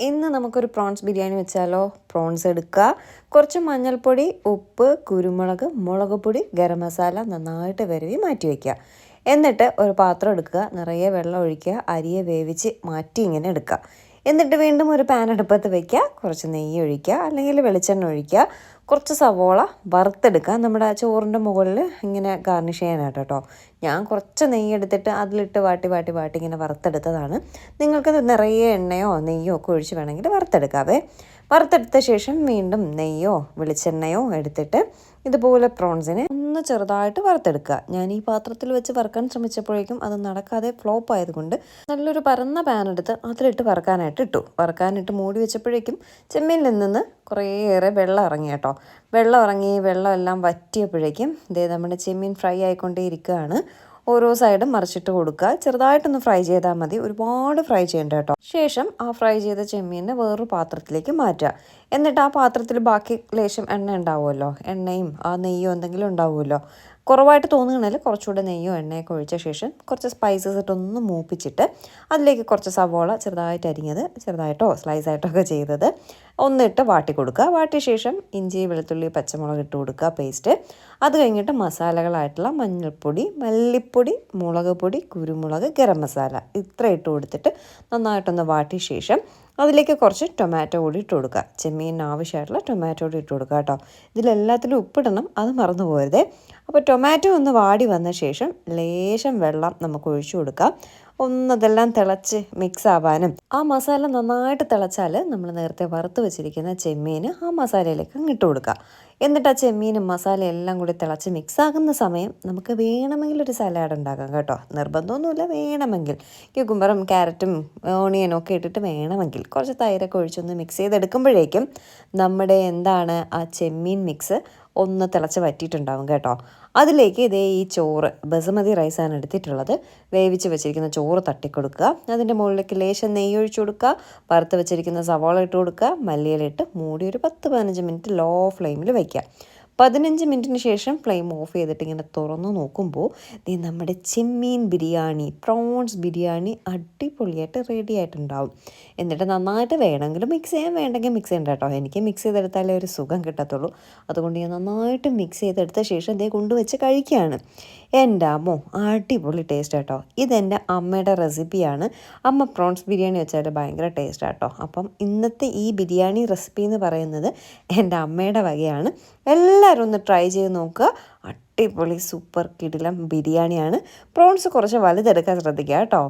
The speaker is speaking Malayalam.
ഇന്ന് നമുക്കൊരു പ്രോൺസ് ബിരിയാണി വെച്ചാലോ? പ്രോൺസ് എടുക്കുക. കുറച്ച് മഞ്ഞൾപ്പൊടി ഉപ്പ് കുരുമുളക് മുളക് പൊടി ഗരം മസാല നന്നായിട്ട് വരവി മാറ്റി വയ്ക്കുക എന്നിട്ട് ഒരു പാത്രം എടുക്കുക. നിറയെ വെള്ളം ഒഴിക്കുക. അരിയെ വേവിച്ച് മാറ്റി ഇങ്ങനെ എടുക്കുക. എന്നിട്ട് വീണ്ടും ഒരു പാൻ അടുപ്പത്ത് വയ്ക്കുക കുറച്ച് നെയ്യ് ഒഴിക്കുക. അല്ലെങ്കിൽ വെളിച്ചെണ്ണ ഒഴിക്കുക. കുറച്ച് സവോള വറുത്തെടുക്കുക. നമ്മുടെ ചോറിന്റെ മുകളിൽ ഇങ്ങനെ ഗാർണിഷ് ചെയ്യാനായിട്ട് കേട്ടോ ഞാൻ കുറച്ച് നെയ്യ് എടുത്തിട്ട് അതിലിട്ട് വാട്ടി വാട്ടി വാട്ടി ഇങ്ങനെ വറുത്തെടുത്തതാണ്. നിങ്ങൾക്ക് നിറയെ എണ്ണയോ നെയ്യോ ഒക്കെ ഒഴിച്ച് വേണമെങ്കിൽ വറുത്തെടുക്കാവേ. വറുത്തെടുത്ത ശേഷം വീണ്ടും നെയ്യോ വെളിച്ചെണ്ണയോ എടുത്തിട്ട് ഇതുപോലെ പ്രോൺസിനെ ഒന്ന് ചെറുതായിട്ട് വറുത്തെടുക്കുക. ഞാൻ ഈ പാത്രത്തിൽ വെച്ച് വറുക്കാൻ ശ്രമിച്ചപ്പോഴേക്കും അത് നടക്കാതെ ഫ്ലോപ്പ് ആയതുകൊണ്ട് നല്ലൊരു പരന്ന പാൻ എടുത്ത് അതിലിട്ട് വറുക്കാനായിട്ട് ഇട്ടു. വറുക്കാനിട്ട് മൂടി വെച്ചപ്പോഴേക്കും ചെമ്മീനിൽ നിന്ന് കുറേയേറെ വെള്ളം ഇറങ്ങി കേട്ടോ. വെള്ളം ഇറങ്ങി വെള്ളം എല്ലാം വറ്റിയപ്പോഴേക്കും ഇതേ നമ്മുടെ ചെമ്മീൻ ഫ്രൈ ആയിക്കൊണ്ടേ ഇരിക്കുകയാണ് ഓരോ സൈഡും മറിച്ചിട്ട് കൊടുക്കുക. ചെറുതായിട്ടൊന്ന് ഫ്രൈ ചെയ്താൽ മതി. ഒരുപാട് ഫ്രൈ ചെയ്യേണ്ട കേട്ടോ. ശേഷം ആ ഫ്രൈ ചെയ്ത ചെമ്മീനെ വേറൊരു പാത്രത്തിലേക്ക് മാറ്റുക. എന്നിട്ട് ആ പാത്രത്തിൽ ബാക്കി ലേശം എണ്ണ ഉണ്ടാവുമല്ലോ. എണ്ണയും ആ നെയ്യോ എന്തെങ്കിലും ഉണ്ടാവുമല്ലോ. കുറവായിട്ട് തോന്നുകയാണെങ്കിൽ കുറച്ചുകൂടെ നെയ്യോ എണ്ണയൊക്കെ ഒഴിച്ച ശേഷം കുറച്ച് സ്പൈസസ് ഇട്ടൊന്ന് മൂപ്പിച്ചിട്ട് അതിലേക്ക് കുറച്ച് സവോള ചെറുതായിട്ട് അരിഞ്ഞത് ചെറുതായിട്ടോ സ്ലൈസായിട്ടോ ഒക്കെ ചെയ്തത്. ഒന്നിട്ട് വാട്ടി കൊടുക്കുക. വാട്ടിയ ശേഷം ഇഞ്ചി വെളുത്തുള്ളി പച്ചമുളക് ഇട്ട് കൊടുക്കുക പേസ്റ്റ് അത് കഴിഞ്ഞിട്ട് മസാലകളായിട്ടുള്ള മഞ്ഞൾപ്പൊടി മല്ലിപ്പൊടി മുളക് പൊടി കുരുമുളക് ഗരം മസാല ഇത്ര ഇട്ട് കൊടുത്തിട്ട് നന്നായിട്ടൊന്ന് വാട്ടിയ ശേഷം അതിലേക്ക് കുറച്ച് ടൊമാറ്റോ കൂടി ഇട്ട് കൊടുക്കുക. ചെമ്മീൻ ആവശ്യമായിട്ടുള്ള ടൊമാറ്റോ കൂടി ഇട്ട് കൊടുക്കുക കേട്ടോ. ഇതിലെല്ലാത്തിലും ഉപ്പിടണം അത് മറന്നു പോരുതേ അപ്പോൾ ടൊമാറ്റോ ഒന്ന് വാടി വന്ന ശേഷം ലേശം വെള്ളം നമുക്ക് ഒഴിച്ചു കൊടുക്കാം. ഒന്നതെല്ലാം തിളച്ച് മിക്സ് ആവാനും ആ മസാല നന്നായിട്ട് തിളച്ചാൽ നമ്മൾ നേരത്തെ വറുത്ത് വെച്ചിരിക്കുന്ന ചെമ്മീന് ആ മസാലയിലേക്ക് അങ്ങിട്ട് കൊടുക്കുക. എന്നിട്ട് ആ ചെമ്മീനും മസാലയും എല്ലാം കൂടി തിളച്ച് മിക്സ് ആകുന്ന സമയം നമുക്ക് വേണമെങ്കിൽ ഒരു സലാഡ് ഉണ്ടാക്കാം കേട്ടോ. നിർബന്ധമൊന്നുമില്ല വേണമെങ്കിൽ. ക്യൂക്കുംബറും ക്യാരറ്റും ഓണിയനും ഒക്കെ ഇട്ടിട്ട് വേണമെങ്കിൽ. കുറച്ച് തൈരൊക്കെ ഒഴിച്ചൊന്ന് മിക്സ് ചെയ്തെടുക്കുമ്പോഴേക്കും നമ്മുടെ എന്താണ് ആ ചെമ്മീൻ മിക്സ് ഒന്ന് തിളച്ച് വറ്റിയിട്ടുണ്ടാവും കേട്ടോ. അതിലേക്ക് ഇതേ ഈ ചോറ് ബസുമതി റൈസാണ് എടുത്തിട്ടുള്ളത്. വേവിച്ച് വെച്ചിരിക്കുന്ന ചോറ് തട്ടിക്കൊടുക്കുക. അതിന്റെ മുകളിലേക്ക് ലേശം നെയ്യ് ഒഴിച്ചു കൊടുക്കുക. വറുത്ത് വെച്ചിരിക്കുന്ന സവാള ഇട്ട് കൊടുക്കുക. മല്ലിയിലിട്ട് മൂടി ഒരു പത്ത് പതിനഞ്ച് മിനിറ്റ് ലോ ഫ്ലെയിമിൽ വയ്ക്കുക പതിനഞ്ച് മിനിറ്റിന് ശേഷം ഫ്ലെയിം ഓഫ് ചെയ്തിട്ട് ഇങ്ങനെ തുറന്ന് നോക്കുമ്പോൾ ദേ നമ്മുടെ ചെമ്മീൻ ബിരിയാണി പ്രോൺസ് ബിരിയാണി അടിപൊളിയായിട്ട് റെഡി ആയിട്ടുണ്ടാവും. എന്നിട്ട് നന്നായിട്ട് വേണമെങ്കിൽ മിക്സ് ചെയ്യാൻ വേണ്ടെങ്കിൽ മിക്സ് ചെയ്യണ്ട കേട്ടോ. എനിക്ക് മിക്സ് ചെയ്തെടുത്താലേ ഒരു സുഖം കിട്ടത്തുള്ളൂ. അതുകൊണ്ട് ഞാൻ നന്നായിട്ട് മിക്സ് ചെയ്തെടുത്ത ശേഷം ഇതേ കൊണ്ടുവച്ച് കഴിക്കുകയാണ്. എന്റെ അമ്മോ അടിപൊളി ടേസ്റ്റ് കേട്ടോ ഇതെന്റെ അമ്മയുടെ റെസിപ്പിയാണ് അമ്മ പ്രോൺസ് ബിരിയാണി വെച്ചാൽ ഭയങ്കര ടേസ്റ്റ് കേട്ടോ അപ്പം ഇന്നത്തെ ഈ ബിരിയാണി റെസിപ്പി എന്ന് പറയുന്നത് എന്റെ അമ്മയുടെ വകയാണ്. എല്ലാവരും ഒന്ന് ട്രൈ ചെയ്ത് നോക്കുക അടിപൊളി സൂപ്പർ കിടിലം ബിരിയാണിയാണ്. പ്രോൺസ് കുറച്ച് വലുതെടുക്കാൻ ശ്രദ്ധിക്കുക കേട്ടോ.